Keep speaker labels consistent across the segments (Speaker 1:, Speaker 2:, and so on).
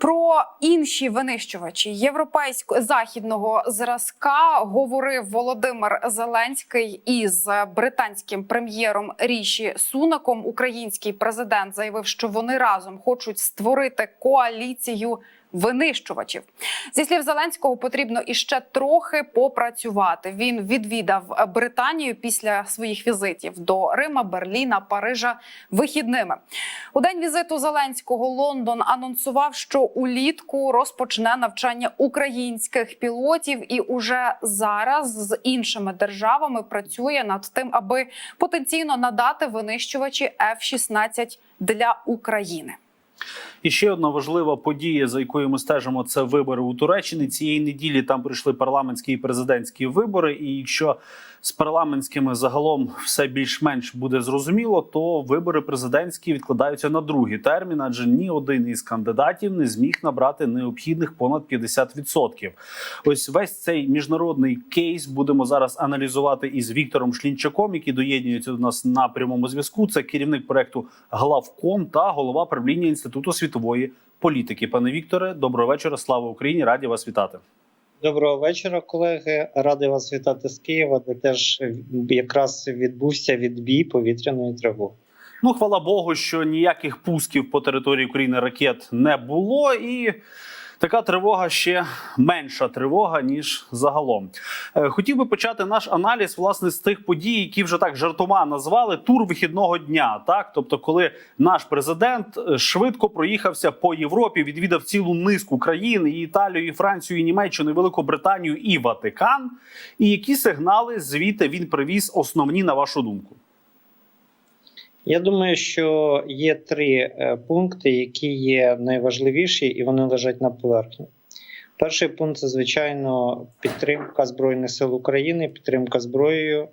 Speaker 1: Про інші винищувачі європейського західного зразка говорив Володимир Зеленський із британським прем'єром Ріші Сунаком. Український президент заявив, що вони разом хочуть створити коаліцію винищувачів. Зі слів Зеленського, потрібно іще трохи попрацювати. Він відвідав Британію після своїх візитів до Рима, Берліна, Парижа вихідними. У день візиту Зеленського Лондон анонсував, що улітку розпочне навчання українських пілотів, і уже зараз з іншими державами працює над тим, аби потенційно надати винищувачі F-16 для України.
Speaker 2: І ще одна важлива подія, за якою ми стежимо, це вибори у Туреччині. Цієї неділі там прийшли парламентські і президентські вибори. І якщо з парламентськими загалом все більш-менш буде зрозуміло, то вибори президентські відкладаються на другий термін, адже ні один із кандидатів не зміг набрати необхідних понад 50%. Ось весь цей міжнародний кейс будемо зараз аналізувати із Віктором Шлінчаком, який доєднується до нас на прямому зв'язку. Це керівник проекту Главком та голова правління інституту світової політики. Пане Вікторе, доброго вечора. Слава Україні! Раді вас вітати.
Speaker 3: Доброго вечора, колеги. Радий вас вітати з Києва, де теж якраз відбувся відбій повітряної тривоги.
Speaker 2: Ну, хвала Богу, що ніяких пусків по території України ракет не було, і така тривога ще менша тривога ніж загалом. Е, Хотів би почати наш аналіз власне з тих подій, які вже так жартома назвали тур вихідного дня. Так, тобто, коли наш президент е, швидко проїхався по Європі, відвідав цілу низку країн і Італію, і Францію, і Німеччину, і Великобританію і Ватикан. І які сигнали звідти він привіз основні на вашу думку?
Speaker 3: Я думаю, що є три е, пункти, які є найважливіші, і вони лежать на поверхні. Перший пункт це звичайно підтримка Збройних сил України, підтримка зброєю.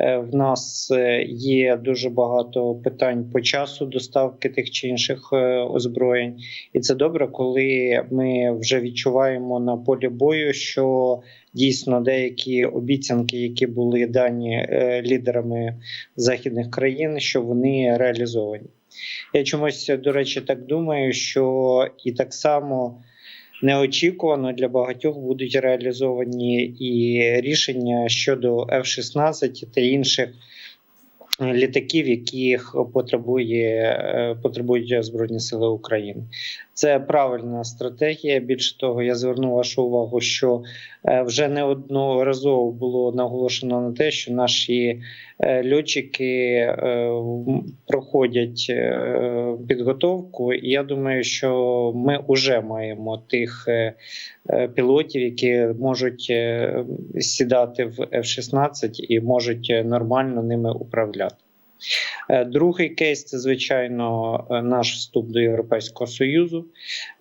Speaker 3: Е, В нас е, є дуже багато питань по часу доставки тих чи інших е, озброєнь, і це добре, коли ми вже відчуваємо на полі бою, що дійсно деякі обіцянки, які були дані лідерами західних країн, що вони реалізовані. Я чомусь, до речі, так думаю, що і так само неочікувано для багатьох будуть реалізовані і рішення щодо F-16 та інших е, літаків, яких потребує е, потребують Збройні Сили України. Це правильна стратегія. Більше того, я зверну вашу увагу, що е, вже неодноразово було наголошено на те, що наші е, льотчики е, проходять підготовку, і я думаю, що ми вже маємо тих пілотів, які можуть сідати в F-16 і можуть нормально ними управляти. Е, Другий кейс це звичайно е, наш вступ до Європейського союзу.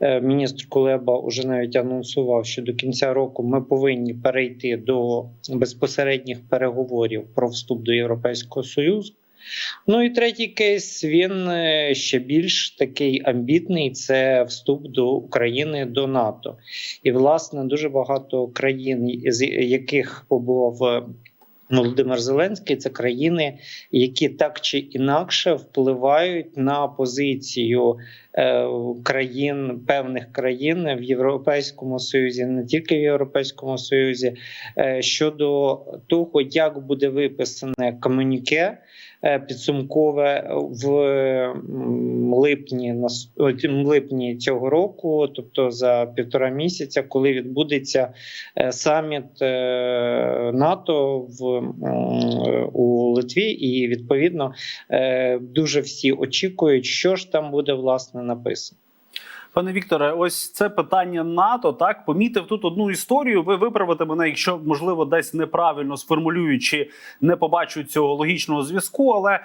Speaker 3: Е, Міністр Кулеба вже навіть анонсував, що до кінця року ми повинні перейти до безпосередніх переговорів про вступ до Європейського союзу. Ну і третій кейс він ще більш такий амбітний: це вступ до України до НАТО. І власне дуже багато країн, з яких побував. Володимир Зеленський це країни, які так чи інакше впливають на позицію е, країн певних країн в Європейському Союзі, не тільки в Європейському Союзі, е, щодо того, як буде виписане комуніке підсумкове в липні липні цього року, тобто за півтора місяця, коли відбудеться е, саміт е, НАТО в у Литві, і відповідно е, дуже всі очікують, що ж там буде власне написано.
Speaker 2: Пане Вікторе, ось це питання НАТО. Так помітив тут одну історію. Ви виправите мене, якщо можливо десь неправильно сформулюючи, не побачу цього логічного зв'язку, але.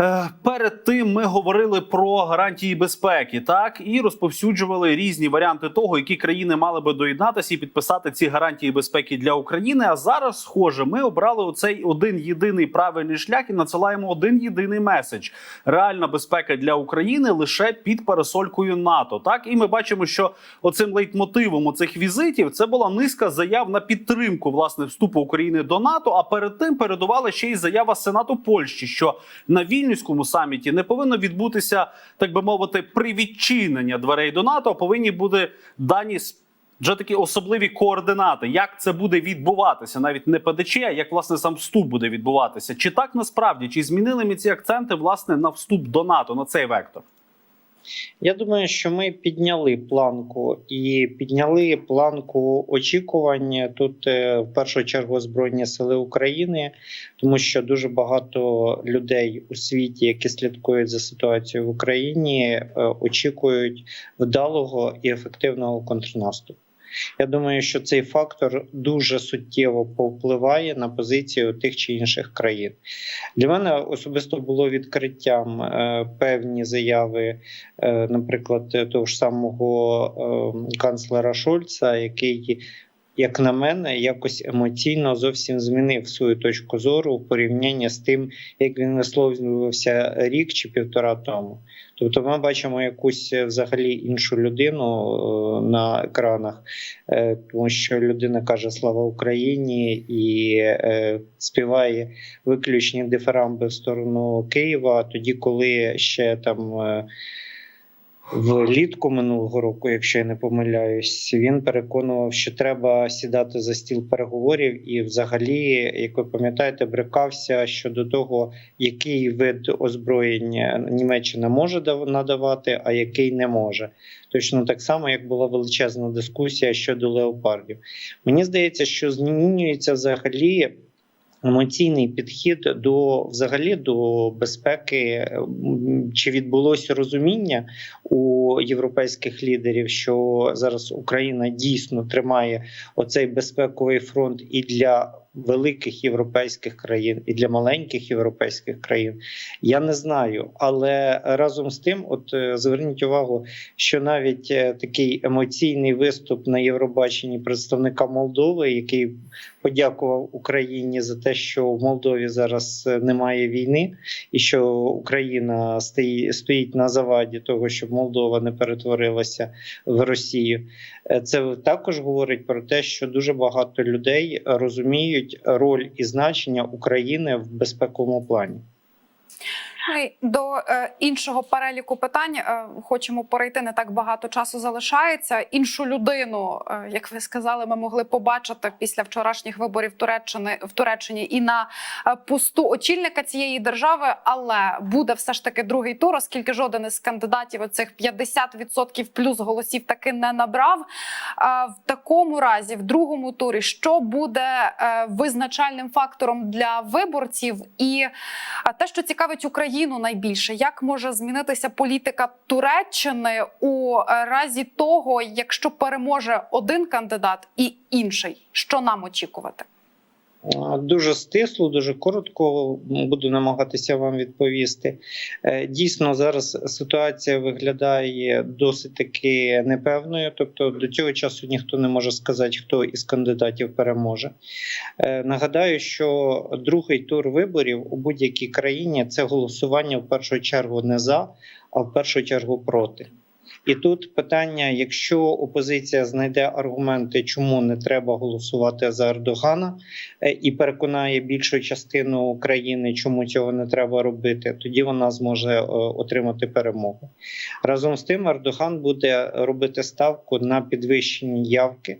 Speaker 2: Е, Перед тим ми говорили про гарантії безпеки, так і розповсюджували різні варіанти того, які країни мали би доєднатися і підписати ці гарантії безпеки для України. А зараз, схоже, ми обрали оцей один єдиний правильний шлях і надсилаємо один єдиний меседж: реальна безпека для України лише під парасолькою НАТО. Так і ми бачимо, що оцим лейтмотивом оцих візитів це була низка заяв на підтримку власне вступу України до НАТО. А перед тим передувала ще й заява Сенату Польщі, що на вільну вільнюському саміті не повинно відбутися, так би мовити, привідчинення дверей до НАТО. Повинні бути дані вже такі особливі координати. Як це буде відбуватися, навіть не ПДЧ, а як власне сам вступ буде відбуватися. Чи так насправді чи змінили ми ці акценти власне на вступ до НАТО на цей вектор?
Speaker 3: Я думаю, що ми підняли планку і підняли планку очікувань тут е, в першу чергу Збройні Сили України, тому що дуже багато людей у світі, які слідкують за ситуацією в Україні, е, очікують вдалого і ефективного контрнаступу. Я думаю, що цей фактор дуже суттєво повпливає на позицію тих чи інших країн. Для мене особисто було відкриттям е, певні заяви е, наприклад, того ж самого е, канцлера Шольца, який, як на мене, якось емоційно зовсім змінив свою точку зору в порівнянні з тим, як він висловлювався рік чи півтора тому. Тобто, ми бачимо якусь е, взагалі іншу людину е, на екранах, е, тому що людина каже Слава Україні і співає виключні дифирамби в сторону Києва, тоді, коли ще там. Влітку минулого року, якщо я не помиляюсь, він переконував, що треба сідати за стіл переговорів, і, взагалі, як ви пам'ятаєте, брикався щодо того, який вид озброєння Німеччина може дав- надавати, а який не може. Точно так само, як була величезна дискусія щодо леопардів. Мені здається, що змінюється взагалі емоційний підхід до взагалі до безпеки. Чи відбулося розуміння у європейських лідерів, що зараз Україна дійсно тримає оцей безпековий фронт і для великих європейських країн, і для маленьких європейських країн? Я не знаю, але разом з тим, от е, зверніть увагу, що навіть е, такий емоційний виступ на Євробаченні представника Молдови, який подякував Україні за те, що в Молдові зараз е, немає війни, і що Україна стоїть, на заваді того, щоб Молдова не перетворилася в Росію. Це також говорить про те, що дуже багато людей розуміють роль і значення України в безпековому плані.
Speaker 1: До е, іншого переліку питань е, хочемо перейти. Не так багато часу залишається. Іншу людину, е, як ви сказали, ми могли побачити після вчорашніх виборів Туреччини в Туреччині і на е, посту очільника цієї держави. Але буде все ж таки другий тур, оскільки жоден із кандидатів оцих 50% плюс голосів таки не набрав. А в такому разі, в другому турі, що буде е, визначальним фактором для виборців і а те, що цікавить Україну найбільше, як може змінитися політика Туреччини у е, разі того, якщо переможе один кандидат і інший, що нам очікувати?
Speaker 3: Дуже стисло, дуже коротко буду намагатися вам відповісти. Е, Дійсно, зараз ситуація виглядає досить таки непевною. Тобто до цього часу ніхто не може сказати, хто із кандидатів переможе. Е, Нагадаю, що другий тур виборів у будь-якій країні це голосування в першу чергу не за, а в першу чергу проти. І тут питання: якщо опозиція знайде аргументи, чому не треба голосувати за Ердогана, е, і переконає більшу частину України, чому цього не треба робити, тоді вона зможе е, отримати перемогу. Разом з тим, Ердоган буде робити ставку на підвищення явки.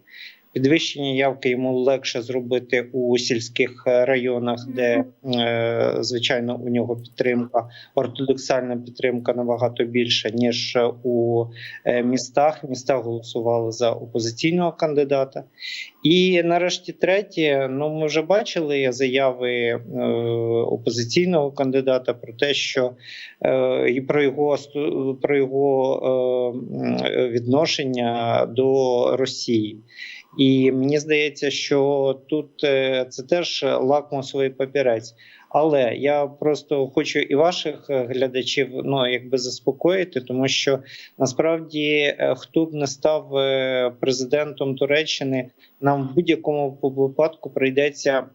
Speaker 3: Підвищення явки йому легше зробити у сільських е, районах, де е, звичайно у нього підтримка, ортодоксальна підтримка набагато більша ніж у е, містах. Міста голосували за опозиційного кандидата. І нарешті третє, ну ми вже бачили заяви опозиційного кандидата про те, що і про його про його відношення до Росії. І мені здається, що тут е, це теж лакмусовий папірець. Але я просто хочу і ваших е, глядачів ну якби заспокоїти, тому що насправді е, хто б не став президентом Туреччини, нам в будь-якому випадку прийдеться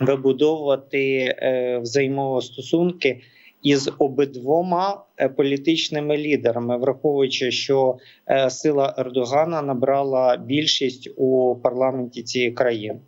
Speaker 3: вибудовувати е, взаємостосунки із обидвома е, політичними лідерами, враховуючи, що е, сила Ердогана набрала більшість у парламенті цієї країни.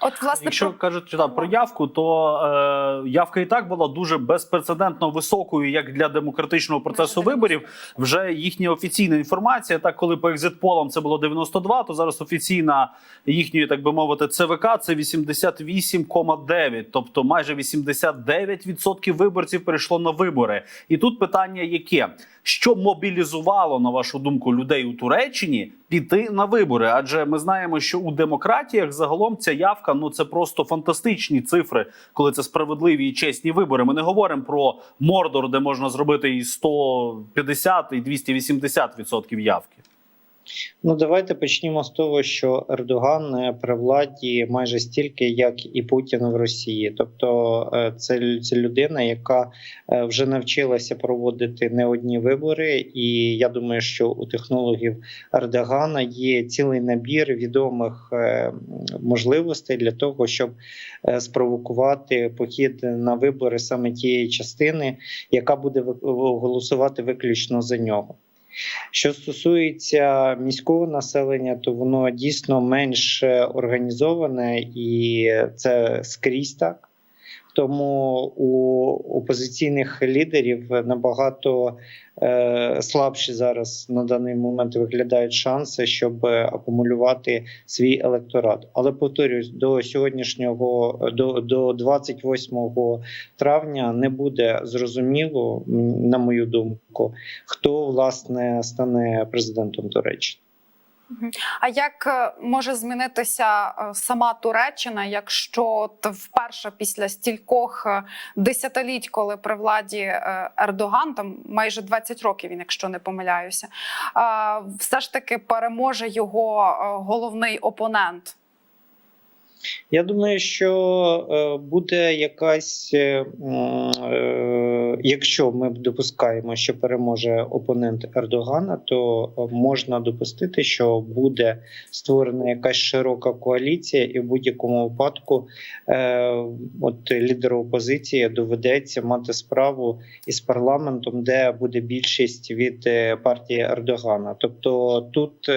Speaker 1: От власне
Speaker 2: Якщо
Speaker 1: про...
Speaker 2: кажуть да, про явку, то е, явка і так була дуже безпрецедентно високою, як для демократичного процесу виборів. Вже їхня офіційна інформація. Так, коли по екзитполам це було 92, то зараз офіційна їхньої, так би мовити, ЦВК це 88,9. Тобто майже 89% виборців перейшло на вибори. І тут питання яке? Що мобілізувало, на вашу думку, людей у Туреччині піти на вибори? Адже ми знаємо, що у демократіях загалом ця явка ну це просто фантастичні цифри, коли це справедливі і чесні вибори. Ми не говоримо про Мордор, де можна зробити і 150, і 280 відсотків явки.
Speaker 3: Ну, давайте почнімо з того, що Ердоган е, при владі майже стільки, як і Путін в Росії. Тобто, е, це, це людина, яка е, вже навчилася проводити не одні вибори. І я думаю, що у технологів Ердогана є цілий набір відомих можливостей для того, щоб спровокувати похід на вибори саме тієї частини, яка буде голосувати виключно за нього. Що стосується міського населення, то воно дійсно менш е, організоване і це скрізь так. Тому у опозиційних лідерів набагато е, слабші зараз на даний момент виглядають шанси, щоб акумулювати свій електорат. Але повторюсь, до сьогоднішнього до, до 28 травня не буде зрозуміло, на мою думку, хто власне стане президентом Туреччини.
Speaker 1: А як е, може змінитися е, сама Туреччина, якщо вперше після стількох е, десятиліть, коли при владі Ердоган, там майже 20 років, він, якщо не помиляюся, все ж таки переможе його головний опонент?
Speaker 3: Я думаю, що е, буде якась, е, е, якщо ми допускаємо, що переможе опонент Ердогана, то можна допустити, що буде створена якась широка коаліція, і в будь-якому випадку от лідеру опозиції доведеться мати справу із парламентом, де буде більшість від партії Ердогана. Тобто тут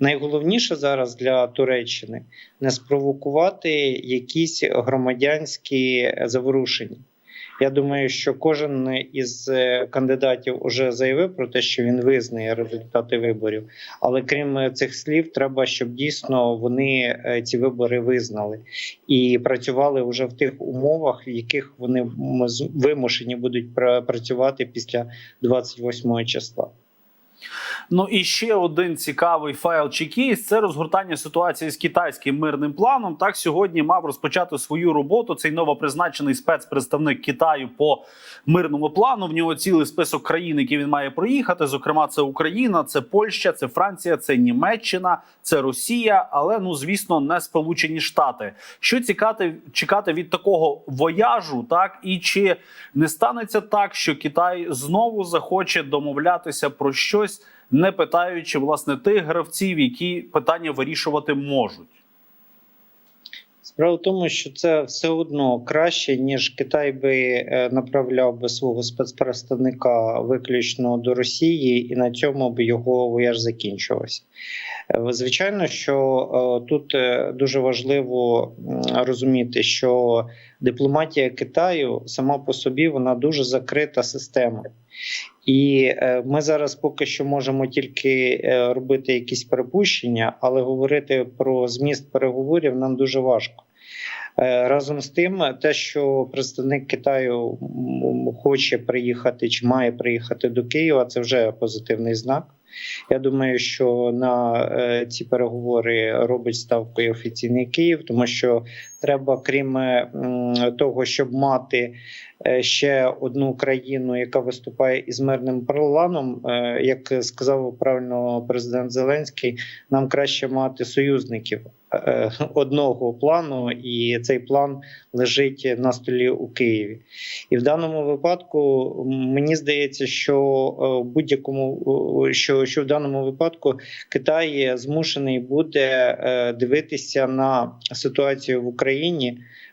Speaker 3: найголовніше зараз для Туреччини не спровокувати якісь громадянські заворушення. Я думаю, що кожен із е, кандидатів вже заявив про те, що він визнає результати виборів. Але крім цих слів, треба, щоб дійсно вони е, ці вибори визнали і працювали вже в тих умовах, в яких вони вимушені будуть працювати після 28 числа.
Speaker 2: Ну і ще один цікавий файл чи кейс – це розгортання ситуації з китайським мирним планом. Так сьогодні мав розпочати свою роботу цей новопризначений спецпредставник Китаю по мирному плану. В нього цілий список країн, які він має проїхати. Зокрема, це Україна, це Польща, це Франція, це Німеччина, це Росія, але ну звісно, не Сполучені Штати. Що цікати чекати від такого вояжу, так і чи не станеться так, що Китай знову захоче домовлятися про щось, не питаючи власне тих гравців, які питання вирішувати можуть.
Speaker 3: Справа в тому, що це все одно краще, ніж Китай би е, направляв би свого спецпредставника виключно до Росії, і на цьому б його вояж закінчувався. Е, Звичайно, що е, тут дуже важливо розуміти, що дипломатія Китаю сама по собі вона дуже закрита система. І е, ми зараз поки що можемо тільки е, робити якісь припущення, але говорити про зміст переговорів нам дуже важко. Е, Разом з тим, те, що представник Китаю хоче приїхати чи має приїхати до Києва, це вже позитивний знак. Я думаю, що на ці переговори робить ставку і офіційний Київ, тому що треба, крім е, того, щоб мати е, ще одну країну, яка виступає із мирним планом, е, як сказав правильно президент Зеленський, нам краще мати союзників одного плану, і цей план лежить на столі у Києві. І в даному випадку мені здається, що будь-якому що, що в даному випадку Китай змушений буде дивитися на ситуацію в Україні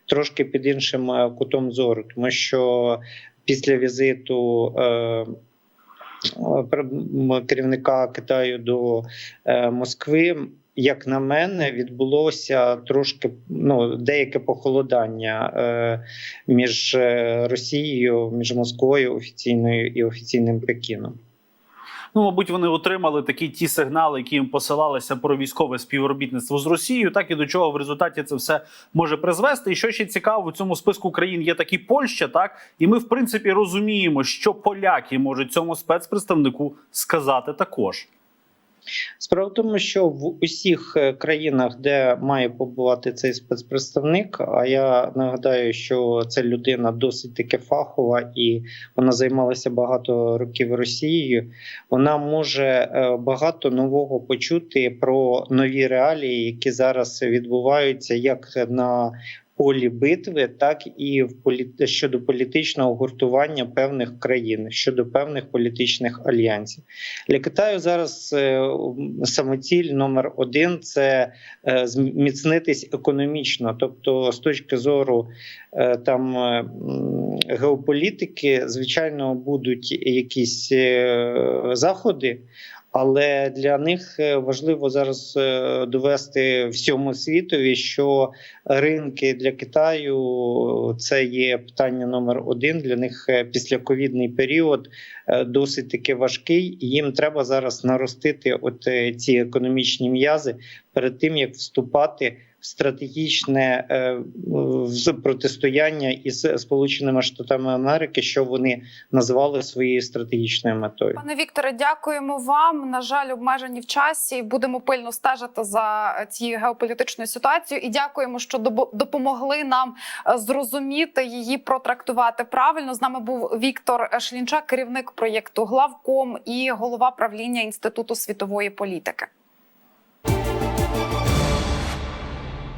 Speaker 3: трошки під іншим е, кутом зору, тому що після візиту. е, Керівника Китаю до е, Москви як на мене, відбулося трошки ну, деяке похолодання е, між е, Росією, між Москвою офіційною і офіційним Пекіном.
Speaker 2: Ну, мабуть, вони отримали такі ті сигнали, які їм посилалися про військове співробітництво з Росією, так і до чого в результаті це все може призвести. І що ще цікаво, в цьому списку країн є такі Польща, так і ми, в принципі, розуміємо, що поляки можуть цьому спецпредставнику сказати також.
Speaker 3: Справа в тому, що в усіх е, країнах, де має побувати цей спецпредставник, а я нагадаю, що це людина досить таки фахова і вона займалася багато років Росією. Вона може е, багато нового почути про нові реалії, які зараз відбуваються як на полі битви, так і в полі... щодо політичного гуртування певних країн, щодо певних політичних альянсів. Для Китаю зараз е, самоціль номер один це е, зміцнитись економічно, тобто з точки зору е, там геополітики, звичайно, будуть якісь заходи. Але для них е, важливо зараз е, довести всьому світові, що ринки для Китаю це є питання номер один. Для них е, післяковідний період досить таки важкий, і їм треба зараз наростити от ці економічні м'язи перед тим як вступати в стратегічне е, в протистояння із Сполученими Штатами Америки, що вони назвали своєю стратегічною метою.
Speaker 1: Пане Вікторе, дякуємо вам. На жаль, обмежені в часі. Будемо пильно стежити за цією геополітичною ситуацією. І дякуємо, що допомогли нам е, зрозуміти її, протрактувати правильно. З нами був Віктор Шлінчак, керівник проєкту Главком і голова правління інституту світової політики.